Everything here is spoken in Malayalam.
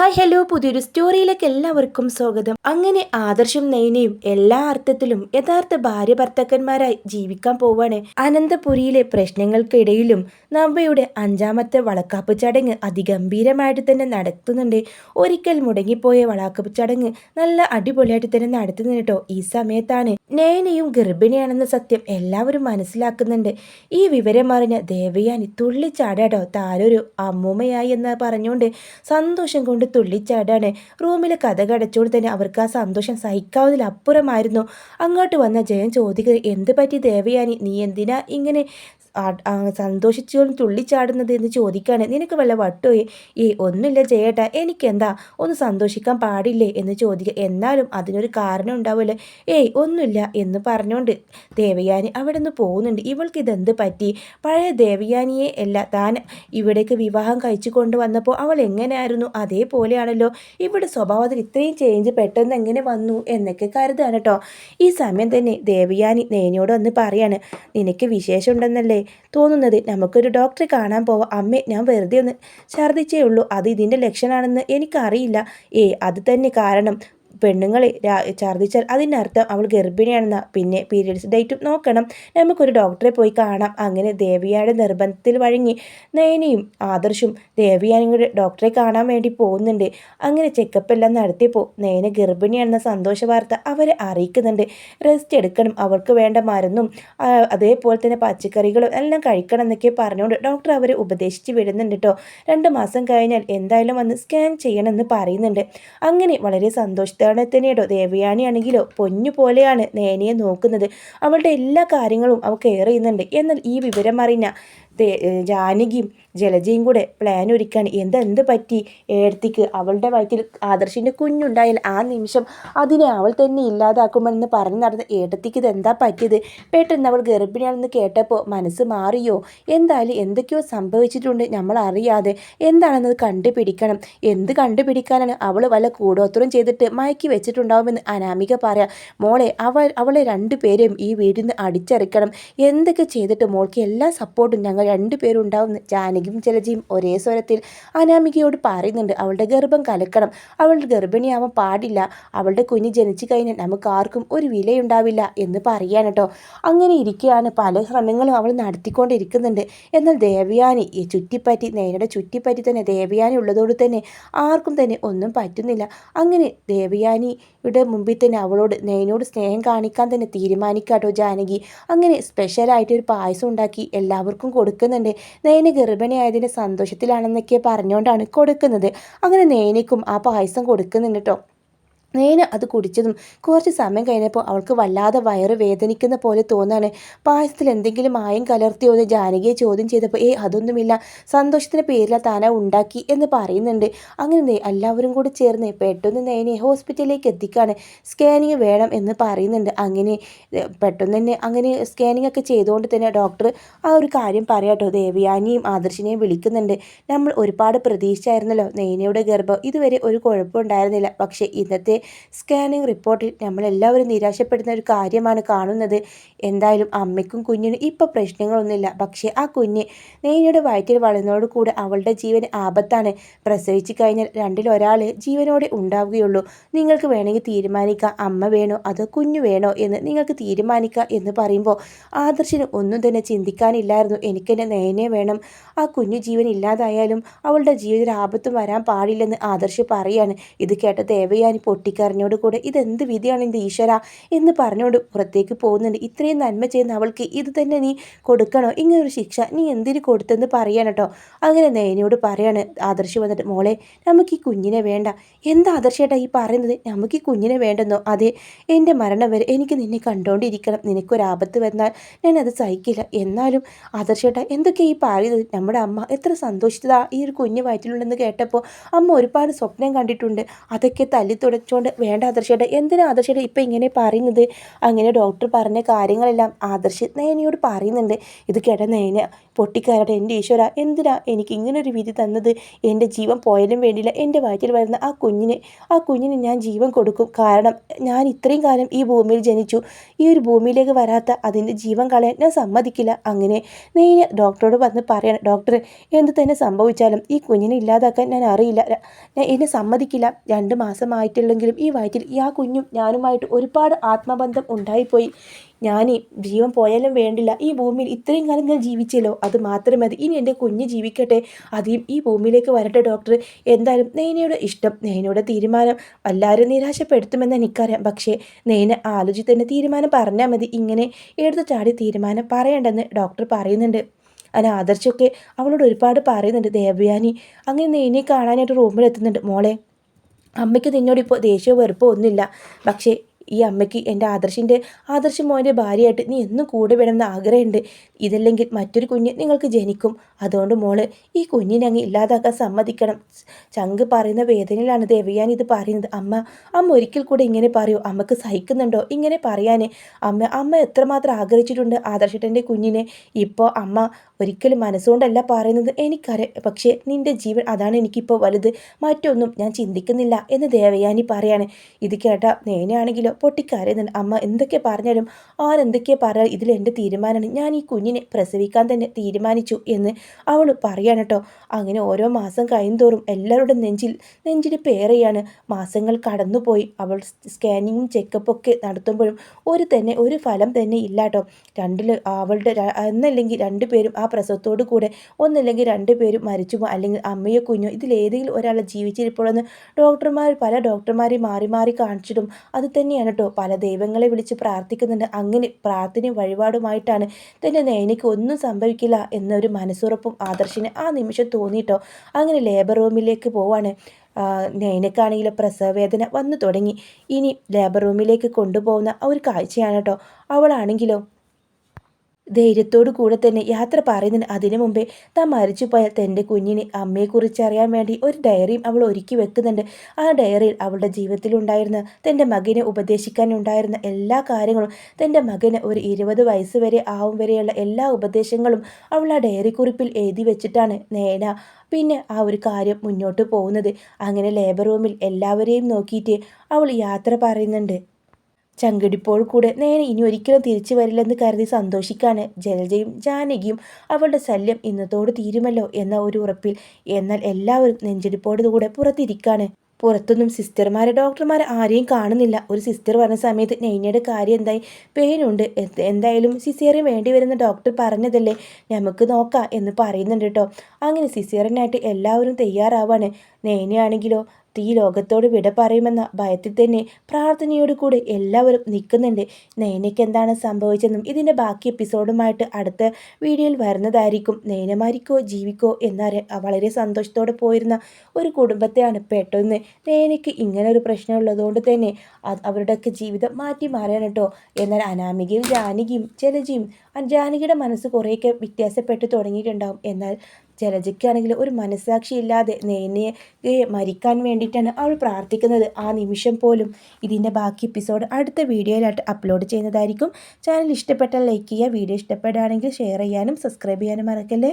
ഹായ് ഹലോ പുതിയൊരു സ്റ്റോറിയിലേക്ക് എല്ലാവർക്കും സ്വാഗതം. അങ്ങനെ ആദർശം നയനയും എല്ലാ അർത്ഥത്തിലും യഥാർത്ഥ ഭാര്യ ഭർത്താക്കന്മാരായി ജീവിക്കാൻ പോവാണ്. അനന്തപുരിയിലെ പ്രശ്നങ്ങൾക്കിടയിലും നവയുടെ അഞ്ചാമത്തെ വളക്കാപ്പ് ചടങ്ങ് അതിഗംഭീരമായിട്ട് തന്നെ നടത്തുന്നുണ്ട്. ഒരിക്കൽ മുടങ്ങിപ്പോയ വളക്കാപ്പ് ചടങ്ങ് നല്ല അടിപൊളിയായിട്ട് തന്നെ നടത്തുന്നുണ്ട് കേട്ടോ ഈ സമയത്താണ്. നയനയും ഗർഭിണിയാണെന്ന സത്യം എല്ലാവരും മനസ്സിലാക്കുന്നുണ്ട്. ഈ വിവരം അറിഞ്ഞ ദേവയാനി തുള്ളിച്ചാടാട്ടോ താരൊരു അമ്മൂമ്മയായി എന്ന് പറഞ്ഞുകൊണ്ട് സന്തോഷം കൊണ്ട് തുള്ളിച്ചാടാണ്. റൂമിലെ കഥ കടച്ചോട് തന്നെ അവർക്ക് ആ സന്തോഷം സഹിക്കാവുന്നതിലപ്പുറമായിരുന്നു അങ്ങോട്ട് വന്ന ജയൻ ചോദിക്കുന്നത് എന്ത് പറ്റി ദേവയാനി? നീ എന്തിനാ ഇങ്ങനെ സന്തോഷിച്ചുകൊണ്ട് തുള്ളിച്ചാടുന്നത് എന്ന് ചോദിക്കുകയാണ് നിനക്ക് വല്ല വട്ടോയെ ഏ ഒന്നുമില്ല ജയേട്ടാ എനിക്കെന്താ? ഒന്ന് സന്തോഷിക്കാൻ പാടില്ലേ എന്ന് ചോദിക്കുക എന്നാലും അതിനൊരു കാരണം ഉണ്ടാവുമല്ലോ. ഏയ് ഒന്നുമില്ല എന്ന് പറഞ്ഞുകൊണ്ട് ദേവയാനി അവിടെ നിന്ന് പോകുന്നുണ്ട്. ഇവൾക്ക് ഇതെന്ത് പറ്റി? പഴയ ദേവയാനിയെ അല്ല താൻ ഇവിടേക്ക് വിവാഹം കഴിച്ചു കൊണ്ടുവന്നപ്പോൾ അവൾ എങ്ങനെയായിരുന്നു? അതേപോലെയാണല്ലോ. ഇവിടെ സ്വഭാവത്തിൽ ഇത്രയും ചേഞ്ച് പെട്ടെന്ന് എങ്ങനെ വന്നു എന്നൊക്കെ കരുതാണ് കേട്ടോ ഈ സമയം തന്നെ ദേവയാനി നേനയോട് വന്ന് പറയാണ് നിനക്ക് വിശേഷം ഉണ്ടെന്നല്ലേ തോന്നുന്നത് നമുക്കൊരു ഡോക്ടറെ കാണാൻ പോവാം. അമ്മേ ഞാൻ വെറുതെ ഒന്ന് ഛർദ്ദിച്ചേ ഉള്ളൂ. അത് ഇതിന്റെ ലക്ഷണമാണെന്ന് എനിക്കറിയില്ല. ഏ അത് തന്നെ കാരണം. പെണ്ണുങ്ങളെ ഛർദ്ദിച്ചാൽ അതിനർത്ഥം അവൾ ഗർഭിണിയാണെന്ന പിന്നെ പീരിയഡ്സ് ഡേറ്റും നോക്കണം. നമുക്കൊരു ഡോക്ടറെ പോയി കാണാം. അങ്ങനെ ദേവിയായുടെ നിർബന്ധത്തിൽ വഴങ്ങി നയനയും ആദർശും ദേവിയാനും കൂടെ ഡോക്ടറെ കാണാൻ വേണ്ടി പോകുന്നുണ്ട്. അങ്ങനെ ചെക്കപ്പ് എല്ലാം നടത്തിയപ്പോൾ നയന ഗർഭിണിയാണെന്ന സന്തോഷ വാർത്ത അവരെ അറിയിക്കുന്നുണ്ട്. റെസ്റ്റ് എടുക്കണം. അവർക്ക് വേണ്ട മരുന്നും അതേപോലെ തന്നെ പച്ചക്കറികളും എല്ലാം കഴിക്കണം എന്നൊക്കെ പറഞ്ഞുകൊണ്ട് ഡോക്ടർ അവരെ ഉപദേശിച്ച് വിടുന്നുണ്ട് കേട്ടോ രണ്ട് മാസം കഴിഞ്ഞാൽ എന്തായാലും വന്ന് സ്കാൻ ചെയ്യണമെന്ന് പറയുന്നുണ്ട്. അങ്ങനെ വളരെ സന്തോഷത്തോടെ തന്നെയോ ദേവയാനിയാണെങ്കിലോ പൊന്നു പോലെയാണ് നേനയെ നോക്കുന്നത്. അവളുടെ എല്ലാ കാര്യങ്ങളും അവൾ കെയർ ചെയ്യുന്നുണ്ട്. എന്നാൽ ഈ വിവരം അറിഞ്ഞ ജാനകിയും ജലജയും കൂടെ പ്ലാൻ ഒരുക്കാണ്. എന്തെന്ത് പറ്റി? ഏടത്തിക്ക് അവളുടെ വയറ്റിൽ ആദർശിന്റെ കുഞ്ഞുണ്ടായാൽ ആ നിമിഷം അതിനെ അവൾ തന്നെ ഇല്ലാതാക്കുമെന്ന് പറഞ്ഞു നടന്ന ഏടത്തിക്ക് ഇതെന്താ പറ്റിയത്? പെട്ടെന്ന് അവൾ ഗർഭിണിയാണെന്ന് കേട്ടപ്പോൾ മനസ്സ് മാറിയോ? എന്തായാലും എന്തൊക്കെയോ സംഭവിച്ചിട്ടുണ്ട് നമ്മൾ അറിയാതെ. എന്താണെന്നത് കണ്ടുപിടിക്കണം. എന്ത് കണ്ടുപിടിക്കാനാണ് അവൾ വല്ല കൂടോത്രം ചെയ്തിട്ട് മയക്കി വെച്ചിട്ടുണ്ടാവുമെന്ന് അനാമിക പറയാം. മോളെ അവൾ അവളെ രണ്ടുപേരെയും ഈ വീടിൽ നിന്ന് അടിച്ചറിക്കണം. എന്തൊക്കെ ചെയ്തിട്ട് മോൾക്ക് എല്ലാ സപ്പോർട്ടും ഞങ്ങൾ രണ്ടുപേരും പേരുണ്ടാവും ജാനകിയും ജലജിയും ഒരേ സ്വരത്തിൽ അനാമികയോട് പറയുന്നുണ്ട് അവളുടെ ഗർഭം കലക്കണം. അവളുടെ ഗർഭിണിയാവാൻ പാടില്ല. അവളുടെ കുഞ്ഞ് ജനിച്ചു കഴിഞ്ഞാൽ നമുക്ക് ആർക്കും ഒരു വിലയുണ്ടാവില്ല എന്ന് പറയാൻ കേട്ടോ അങ്ങനെ ഇരിക്കുകയാണ് പല ശ്രമങ്ങളും അവൾ നടത്തിക്കൊണ്ടിരിക്കുന്നുണ്ട്. എന്നാൽ ദേവയാനി ഈ ചുറ്റിപ്പറ്റി നേരുടെ ചുറ്റിപ്പറ്റി തന്നെ ദേവയാനി ഉള്ളതോട് തന്നെ ആർക്കും തന്നെ ഒന്നും പറ്റുന്നില്ല. അങ്ങനെ ദേവയാനിയുടെ മുമ്പിൽ തന്നെ അവളോട് നയനോട് സ്നേഹം കാണിക്കാൻ തന്നെ തീരുമാനിക്കാട്ടോ ജാനകി. അങ്ങനെ സ്പെഷ്യലായിട്ട് ഒരു പായസം ഉണ്ടാക്കി എല്ലാവർക്കും കൊടുക്കും കൊടുക്കുന്നുണ്ട്. നയന ഗർഭിണിയായതിന്റെ സന്തോഷത്തിലാണെന്നൊക്കെ പറഞ്ഞുകൊണ്ടാണ് കൊടുക്കുന്നത്. അങ്ങനെ നയനയ്ക്കും ആ പായസം കൊടുക്കുന്നുണ്ട് കേട്ടോ നേന അത് കുടിച്ചതും കുറച്ച് സമയം കഴിഞ്ഞപ്പോൾ അവൾക്ക് വല്ലാതെ വയറ് വേദനിക്കുന്ന പോലെ തോന്നാണ്. പായസത്തിൽ എന്തെങ്കിലും മായം കലർത്തിയോ എന്ന് ജാനകിയെ ചോദ്യം ചെയ്തപ്പോൾ ഏ അതൊന്നുമില്ല. സന്തോഷത്തിന്റെ പേരില താന ഉണ്ടാക്കി എന്ന് പറയുന്നുണ്ട്. അങ്ങനെ എല്ലാവരും കൂടി ചേർന്ന് പെട്ടെന്ന് നേനെ ഹോസ്പിറ്റലിലേക്ക് എത്തിക്കാണ്. സ്കാനിങ് വേണം എന്ന് പറയുന്നുണ്ട്. അങ്ങനെ പെട്ടെന്ന് തന്നെ അങ്ങനെ സ്കാനിങ് ഒക്കെ ചെയ്തുകൊണ്ട് തന്നെ ഡോക്ടർ ആ ഒരു കാര്യം പറയാട്ടോ. ദേവയാനിയും ആദർശിനെയും വിളിക്കുന്നുണ്ട്. നമ്മൾ ഒരുപാട് പ്രതീക്ഷിച്ചായിരുന്നല്ലോ നേനയുടെ ഗർഭം. ഇതുവരെ ഒരു കുഴപ്പമുണ്ടായിരുന്നില്ല. പക്ഷേ ഇന്നത്തെ സ്കാനിങ് റിപ്പോർട്ടിൽ നമ്മളെല്ലാവരും നിരാശപ്പെടുന്ന ഒരു കാര്യമാണ് കാണുന്നത്. എന്തായാലും അമ്മയ്ക്കും കുഞ്ഞിനും ഇപ്പോൾ പ്രശ്നങ്ങളൊന്നുമില്ല. പക്ഷേ ആ കുഞ്ഞ് നെയ്നയുടെ വയറ്റിൽ വളർന്നതോടുകൂടെ അവളുടെ ജീവൻ ആപത്താണ്. പ്രസവിച്ചു കഴിഞ്ഞാൽ രണ്ടിലൊരാൾ ജീവനോടെ ഉണ്ടാവുകയുള്ളൂ. നിങ്ങൾക്ക് വേണമെങ്കിൽ തീരുമാനിക്കാം. അമ്മ വേണോ? അതോ കുഞ്ഞു വേണോ? എന്ന് നിങ്ങൾക്ക് തീരുമാനിക്കാം എന്ന് പറയുമ്പോൾ ആദർശിന് ഒന്നും തന്നെ ചിന്തിക്കാനില്ലായിരുന്നു. എനിക്കെന്നെ നേനെ വേണം. ആ കുഞ്ഞു ജീവൻ ഇല്ലാതായാലും അവളുടെ ജീവിതത്തിൽ ആപത്തും വരാൻ പാടില്ലെന്ന് ആദർശ് പറയാണ്. ഇത് കേട്ട ദേവയാനി പൊട്ടി പൊട്ടിക്കരഞ്ഞോട് കൂടെ ഇതെന്ത് വിധിയാണ് എന്റെ ഈശ്വര? എന്ന് പറഞ്ഞുകൊണ്ട് പുറത്തേക്ക് പോകുന്നുണ്ട്. ഇത്രയും നന്മ ചെയ്യുന്ന അവൾക്ക് ഇത് തന്നെ നീ കൊടുക്കണോ? ഇങ്ങനൊരു ശിക്ഷ നീ എന്തിന് കൊടുത്തെന്ന് പറയാൻ കേട്ടോ അങ്ങനെ നയനയോട് പറയാണ് ആദർശ് വന്നിട്ട് മോളെ നമുക്ക് ഈ കുഞ്ഞിനെ വേണ്ട. എന്താ ആദർശേട്ടാ ഈ പറയുന്നത്? നമുക്ക് ഈ കുഞ്ഞിനെ വേണ്ടെന്നോ? അതെ എന്റെ മരണം വരെ എനിക്ക് നിന്നെ കണ്ടുകൊണ്ടിരിക്കണം നിനക്കൊരാപത്ത് വന്നാൽ ഞാൻ അത് സഹിക്കില്ല. എന്നാലും ആദർശേട്ടാ എന്തൊക്കെ ഈ പറയുന്നത്? നമ്മുടെ അമ്മ എത്ര സന്തോഷിച്ചതാ ഈ ഒരു കുഞ്ഞ് വയറ്റിലുണ്ടെന്ന് കേട്ടപ്പോൾ അമ്മ ഒരുപാട് സ്വപ്നം കണ്ടിട്ടുണ്ട്. അതൊക്കെ തല്ലി തുടച്ചോ പറഞ്ഞുകൊണ്ട് വേണ്ട ആദർശയുടെ എന്തിനാ ആദർശേട്ട ഇപ്പം ഇങ്ങനെ പറയുന്നത്? അങ്ങനെ ഡോക്ടർ പറഞ്ഞ കാര്യങ്ങളെല്ലാം ആദർശ് നയനയോട് പറയുന്നുണ്ട്. ഇത് കേട്ട നയന പൊട്ടിക്കാരുടെ എന്റെ ഈശ്വര എന്തിനാ എനിക്ക് ഇങ്ങനൊരു വിധി തന്നത്? എന്റെ ജീവൻ പോയാലും വേണ്ടിയില്ല എന്റെ വയറ്റിൽ വരുന്ന ആ കുഞ്ഞിന് ആ കുഞ്ഞിന് ഞാൻ ജീവൻ കൊടുക്കും. കാരണം ഞാൻ ഇത്രയും കാലം ഈ ഭൂമിയിൽ ജനിച്ചു. ഈ ഒരു ഭൂമിയിലേക്ക് വരാത്ത അതിന്റെ ജീവൻ കളയാൻ ഞാൻ സമ്മതിക്കില്ല. അങ്ങനെ നയന ഡോക്ടറോട് വന്ന് പറയണം ഡോക്ടർ എന്ത് തന്നെ സംഭവിച്ചാലും ഈ കുഞ്ഞിനെ ഇല്ലാതാക്കാൻ ഞാൻ അറിയില്ല. ഞാൻ എന്നെ സമ്മതിക്കില്ല. രണ്ട് മാസമായിട്ടുള്ളെങ്കിലും ഈ വയറ്റിൽ ഈ ആ കുഞ്ഞും ഞാനുമായിട്ട് ഒരുപാട് ആത്മബന്ധം ഉണ്ടായിപ്പോയി. ഞാൻ ജീവൻ പോയാലും വേണ്ടില്ല. ഈ ഭൂമിയിൽ ഇത്രയും കാലം ഞാൻ ജീവിച്ചല്ലോ. അത് മാത്രമേ മതി. ഇനി എന്റെ കുഞ്ഞ് ജീവിക്കട്ടെ. ആദ്യം ഈ ഭൂമിയിലേക്ക് വരട്ടെ ഡോക്ടർ എന്തായാലും നെയ്നയുടെ ഇഷ്ടം നെയ്നയുടെ തീരുമാനം എല്ലാവരും നിരാശപ്പെടുത്തുമെന്ന് എനിക്കറിയാം. പക്ഷേ നെയ്ന ആലോചിച്ച് തന്നെ തീരുമാനം പറഞ്ഞാൽ മതി. ഇങ്ങനെ എടുത്തു ചാടി തീരുമാനം പറയേണ്ടെന്ന് ഡോക്ടർ പറയുന്നുണ്ട്. അതിന് ആദർശമൊക്കെ അവളോട് ഒരുപാട് പറയുന്നുണ്ട്. ദേവയാനി അങ്ങനെ നെയ്നെ കാണാനായിട്ട് റൂമിലെത്തുന്നുണ്ട്. മോളെ അമ്മയ്ക്ക് നിന്നോട് ഇപ്പോൾ ദേഷ്യമോ വെറുപ്പോ ഒന്നുമില്ല. പക്ഷേ ഈ അമ്മയ്ക്ക് എന്റെ ആദർശിന്റെ ആദർശ മോന്റെ ഭാര്യയായിട്ട് നീ എന്നും കൂടെ വേണമെന്ന് ആഗ്രഹമുണ്ട്. ഇതല്ലെങ്കിൽ മറ്റൊരു കുഞ്ഞ് നിങ്ങൾക്ക് ജനിക്കും. അതുകൊണ്ട് മോൾ ഈ കുഞ്ഞിനെ അങ്ങ് ഇല്ലാതാക്കാൻ സമ്മതിക്കണം. ചങ്ക് പറയുന്ന വേദനയിലാണ് ദേവയാൻ ഇത് പറയുന്നത്. അമ്മ അമ്മ ഒരിക്കൽ കൂടെ ഇങ്ങനെ പറയൂ. അമ്മയ്ക്ക് സഹിക്കുന്നുണ്ടോ? ഇങ്ങനെ പറയാൻ അമ്മ അമ്മ എത്രമാത്രം ആഗ്രഹിച്ചിട്ടുണ്ട് ആദർശിട്ടന്റെ കുഞ്ഞിനെ. ഇപ്പോൾ അമ്മ ഒരിക്കലും മനസ്സുകൊണ്ടല്ല പറയുന്നത് എനിക്കറിയാം പക്ഷേ നിന്റെ ജീവൻ അതാണ് എനിക്കിപ്പോൾ വലുത്. മറ്റൊന്നും ഞാൻ ചിന്തിക്കുന്നില്ല എന്ന് ദേവയാനി പറയാണ്. ഇത് കേട്ട നേനെയാണെങ്കിലോ പൊട്ടിക്കരയുന്നുണ്ട് അമ്മ എന്തൊക്കെ പറഞ്ഞാലും ആരെന്തൊക്കെ പറഞ്ഞാലും ഇതിൽ എന്റെ തീരുമാനമാണ്. ഞാൻ ഈ കുഞ്ഞിനെ പ്രസവിക്കാൻ തന്നെ തീരുമാനിച്ചു എന്ന് അവൾ പറയാണ് കേട്ടോ. അങ്ങനെ ഓരോ മാസം കഴിയുന്തോറും എല്ലാവരുടെ നെഞ്ചിൽ നെഞ്ചിൽ പേരെയാണ് മാസങ്ങൾ കടന്നുപോയി. അവൾ സ്കാനിങ്ങും ചെക്കപ്പൊക്കെ നടത്തുമ്പോഴും ഒരു തന്നെ ഒരു ഫലം തന്നെ ഇല്ല കേട്ടോ. രണ്ടിൽ അവളുടെ എന്നല്ലെങ്കിൽ രണ്ടുപേരും ആ പ്രസവത്തോടു കൂടെ ഒന്നല്ലെങ്കിൽ രണ്ടുപേരും മരിച്ചു അല്ലെങ്കിൽ അമ്മയോ കുഞ്ഞോ ഇതിലേതെങ്കിലും ഒരാളെ ജീവിച്ചിരിപ്പോഴെന്ന് ഡോക്ടർമാർ പല ഡോക്ടർമാരെ മാറി മാറി കാണിച്ചിട്ടും അത് തന്നെയാണ് കേട്ടോ പല ദൈവങ്ങളെ വിളിച്ച് പ്രാർത്ഥിക്കുന്നുണ്ട്. അങ്ങനെ പ്രാർത്ഥനയും വഴിപാടുമായിട്ടാണ് തന്നെ നേനയ്ക്ക് ഒന്നും സംഭവിക്കില്ല എന്നൊരു മനസ്സുറപ്പും ആദർശിന് ആ നിമിഷം തോന്നിയിട്ടോ. അങ്ങനെ ലേബർ റൂമിലേക്ക് പോവാണ്. നൈനക്കാണെങ്കിൽ പ്രസവവേദന വന്നു തുടങ്ങി. ഇനി ലേബർ റൂമിലേക്ക് കൊണ്ടുപോകുന്ന ഒരു കാഴ്ചയാണ് കേട്ടോ. അവളാണെങ്കിലോ ധൈര്യത്തോടു കൂടെ തന്നെ യാത്ര പറയുന്നതിന് അതിനു മുമ്പേ താൻ മരിച്ചു പോയാൽ തന്റെ കുഞ്ഞിനെ അമ്മയെക്കുറിച്ച് അറിയാൻ വേണ്ടി ഒരു ഡയറിയും അവൾ ഒരുക്കി വെക്കുന്നുണ്ട്. ആ ഡയറിയിൽ അവളുടെ ജീവിതത്തിലുണ്ടായിരുന്ന തന്റെ മകനെ ഉപദേശിക്കാനുണ്ടായിരുന്ന എല്ലാ കാര്യങ്ങളും തന്റെ മകന് ഒരു ഇരുപത് വയസ്സ് വരെ ആവും വരെയുള്ള എല്ലാ ഉപദേശങ്ങളും അവൾ ആ ഡയറി കുറിപ്പിൽ എഴുതി വെച്ചിട്ടാണ് നേന. പിന്നെ ആ ഒരു കാര്യം മുന്നോട്ട് പോകുന്നത്. അങ്ങനെ ലേബർ റൂമിൽ എല്ലാവരെയും നോക്കിയിട്ട് അവൾ യാത്ര പറയുന്നുണ്ട്. ചങ്കിടിപ്പോൾ കൂടെ നേരെ ഇനി ഒരിക്കലും തിരിച്ചു വരില്ലെന്ന് കരുതി സന്തോഷിക്കാണ് ജലജയും ജാനകിയും. അവളുടെ ശല്യം ഇന്നത്തോട് തീരുമല്ലോ എന്ന ഒരു ഉറപ്പിൽ എന്നാൽ എല്ലാവരും നെഞ്ചിടിപ്പോടുകൂടെ പുറത്തിരിക്കാണ്. പുറത്തൊന്നും സിസ്റ്റർമാരെ ഡോക്ടർമാരെ ആരെയും കാണുന്നില്ല. ഒരു സിസ്റ്റർ പറഞ്ഞ സമയത്ത് നെയ്നയുടെ കാര്യം എന്തായി? പെയിനുണ്ട് എന്തായാലും സിസേറിയൻ വേണ്ടി വരുന്ന ഡോക്ടർ പറഞ്ഞതല്ലേ? നമുക്ക് നോക്കാം എന്ന് പറയുന്നുണ്ട് കേട്ടോ. അങ്ങനെ സിസേറിയനായിട്ട് എല്ലാവരും തയ്യാറാവാണ്. നെയ്നയാണെങ്കിലോ ഈ ലോകത്തോട് വിട പറയുമെന്ന ഭയത്തിൽ തന്നെ പ്രാർത്ഥനയോട് കൂടെ എല്ലാവരും നിൽക്കുന്നുണ്ട്. നയനയ്ക്ക് എന്താണ് സംഭവിച്ചതെന്നും ഇതിന്റെ ബാക്കി എപ്പിസോഡുമായിട്ട് അടുത്ത വീഡിയോയിൽ വരുന്നതായിരിക്കും. നയനമാരിക്കോ ജീവിക്കോ എന്നറിയാൻ വളരെ സന്തോഷത്തോടെ പോയിരുന്ന ഒരു കുടുംബത്തെയാണ് പെട്ടെന്ന് നയനയ്ക്ക് ഇങ്ങനെ ഒരു പ്രശ്നം ഉള്ളതുകൊണ്ട് തന്നെ അവരുടെയൊക്കെ ജീവിതം മാറ്റി മാറിയാണ് കേട്ടോ. എന്നാൽ അനാമികയും ജാനകിയും ജലജിയും ജാനകിയുടെ മനസ്സ് കുറേയൊക്കെ വ്യത്യാസപ്പെട്ട് തുടങ്ങിയിട്ടുണ്ടാവും. എന്നാൽ ജലജയ്ക്കാണെങ്കിൽ ഒരു മനസ്സാക്ഷിയില്ലാതെ നേനയെ മരിക്കാൻ വേണ്ടിയിട്ടാണ് അവൾ പ്രാർത്ഥിക്കുന്നത്. ആ നിമിഷം പോലും ഇതിന്റെ ബാക്കി എപ്പിസോഡ് അടുത്ത വീഡിയോയിലായിട്ട് അപ്ലോഡ് ചെയ്യുന്നതായിരിക്കും. ചാനൽ ഇഷ്ടപ്പെട്ടാൽ ലൈക്ക് ചെയ്യുക വീഡിയോ ഇഷ്ടപ്പെടുകയാണെങ്കിൽ ഷെയർ ചെയ്യാനും സബ്സ്ക്രൈബ് ചെയ്യാനും മറക്കല്ലേ?